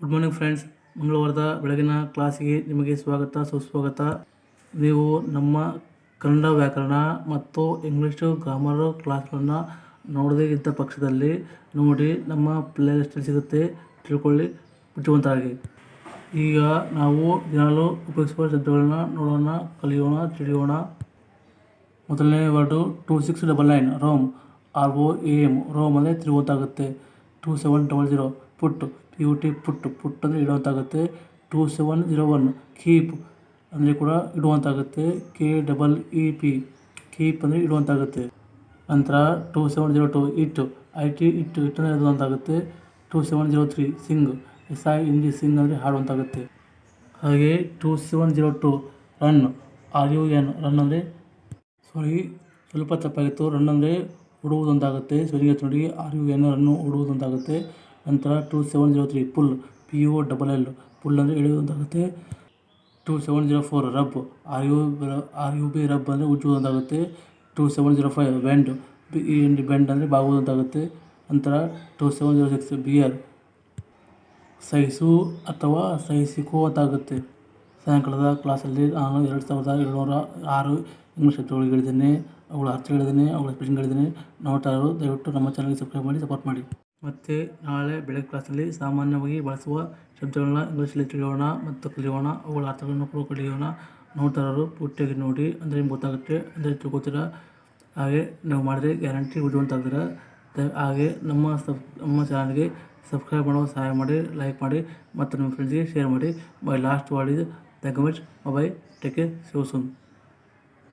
Good morning friends ಮಂಗಳವಾರದ ಬೆಳಗಿನ ಕ್ಲಾಸಿಗೆ ನಿಮಗೆ ಸ್ವಾಗತ, ಸುಸ್ವಾಗತ. ನೀವು ನಮ್ಮ ಕನ್ನಡ ವ್ಯಾಕರಣ ಮತ್ತು ಇಂಗ್ಲೀಷು ಗ್ರಾಮರು ಕ್ಲಾಸ್ಗಳನ್ನು ನೋಡದೇ ಇದ್ದ ಪಕ್ಷದಲ್ಲಿ ನೋಡಿ ನಮ್ಮ ಪ್ಲೇಲಿಸ್ಟಲ್ಲಿ ಸಿಗುತ್ತೆ. ತಿಳ್ಕೊಳ್ಳಿ ಮುಚ್ಚುವಂತಾಗಿ ಈಗ ನಾವು ದಿನಾಲು ಉಪಯೋಗಿಸುವ ಶಬ್ದಗಳನ್ನ ನೋಡೋಣ, ಕಲಿಯೋಣ, ತಿಳಿಯೋಣ. ಮೊದಲನೇ word two six double nine roam. R O A M roam ಅಂದರೆ ತಿರುಗುವಂತಾಗುತ್ತೆ two seven double zero put P U T put put ಅಂದರೆ ಇಡುವಂತಾಗುತ್ತೆ. Two seven zero one keep ಅಂದರೆ ಕೂಡ ಇಡುವಂತಾಗುತ್ತೆ. K double E P keep ಅಂದರೆ ಇಡುವಂತಾಗುತ್ತೆ. ನಂತರ two seven zero two it I T ಇಟ್ಟು it ಅಂದರೆ ಇಡುವಂತಾಗುತ್ತೆ. Two seven zero three sing S I N G sing ಅಂದರೆ ಹಾಡುವಂತಾಗುತ್ತೆ. ಹಾಗೆ two seven zero two run R U N run ಅಂದರೆ sorry ಸ್ವಲ್ಪ ತಪ್ಪಾಗಿತ್ತು. ರನ್ ಅಂದರೆ ಓಡುವುದು ಅಂತಾಗುತ್ತೆ ಸ್ಪೆಲ್ಲಿಂಗ್ ನೋಡಿ ಆರ್ ಯು ಎನ್ ರನ್ನು ಓಡುವುದು ಅಂತಾಗುತ್ತೆ ನಂತರ two seven zero three pull P U double L pull ಅಂದರೆ ಎಳೆಯುವುದು two seven zero four rub R U R U B rub ಅಂದರೆ ಉಜ್ಜುವುದಾಗುತ್ತೆ two seven zero five bend B end bend ಅಂದರೆ ಬಾಗುವುದಾಗುತ್ತೆ ನಂತರ two seven zero six bear ಸಹಿಸು ಅಥವಾ ಸಹಿಸಿಕೋ ಅಂತಾಗುತ್ತೆ ಸಾಯಂಕಾಲದ ಕ್ಲಾಸಲ್ಲಿ ನಾನು ಎರಡು ಸಾವಿರದ ಏಳ್ನೂರ ಆರು ಇಂಗ್ಲೀಷ್ ಶಬ್ದಗಳು ಹೇಳಿದ್ದೇನೆ. ಅವುಗಳ ಅರ್ಥ ಹೇಳಿದ್ದೇನೆ, ಅವುಗಳ ಎಕ್ಸ್ಪ್ರೆಷನ್ ಹೇಳಿದ್ದೇನೆ. ಇರೋರು ದಯವಿಟ್ಟು ನಮ್ಮ ಚಾನಲ್ಗೆ ಸಬ್ಸ್ಕ್ರೈಬ್ ಮಾಡಿ ಸಪೋರ್ಟ್ ಮಾಡಿ. ಮತ್ತು ನಾಳೆ ಬೆಳಗ್ಗೆ ಕ್ಲಾಸಲ್ಲಿ ಸಾಮಾನ್ಯವಾಗಿ ಬಳಸುವ ಶಬ್ದಗಳನ್ನ ಇಂಗ್ಲೀಷಲ್ಲಿ ತಿಳಿಯೋಣ ಮತ್ತು ಕಲಿಯೋಣ. ಅವುಗಳ ಅರ್ಥಗಳನ್ನು ಕೂಡ ಕಲಿಯೋಣ. ನೋಡ್ತಾ ಇರೋರು ಪೂರ್ತಿಯಾಗಿ ನೋಡಿ, ಅಂದರೆ ನಿಮ್ಗೆ ಗೊತ್ತಾಗುತ್ತೆ, ಅಂದರೆ ತಿಳ್ಕೊತೀರ ಹಾಗೆ ನಾವು ಮಾಡಿದ್ರೆ ಗ್ಯಾರಂಟಿ ಆಗ್ತೀರ ಹಾಗೆ ನಮ್ಮ ಸಬ್, ನಮ್ಮ ಚಾನಲ್ಗೆ ಸಬ್ಸ್ಕ್ರೈಬ್ ಮಾಡೋ ಸಹಾಯ ಮಾಡಿ, ಲೈಕ್ ಮಾಡಿ ಮತ್ತು ನಿಮ್ಮ ಫ್ರೆಂಡ್ಸ್ಗೆ ಶೇರ್ ಮಾಡಿ. Bye, last word is the much bye take care soon.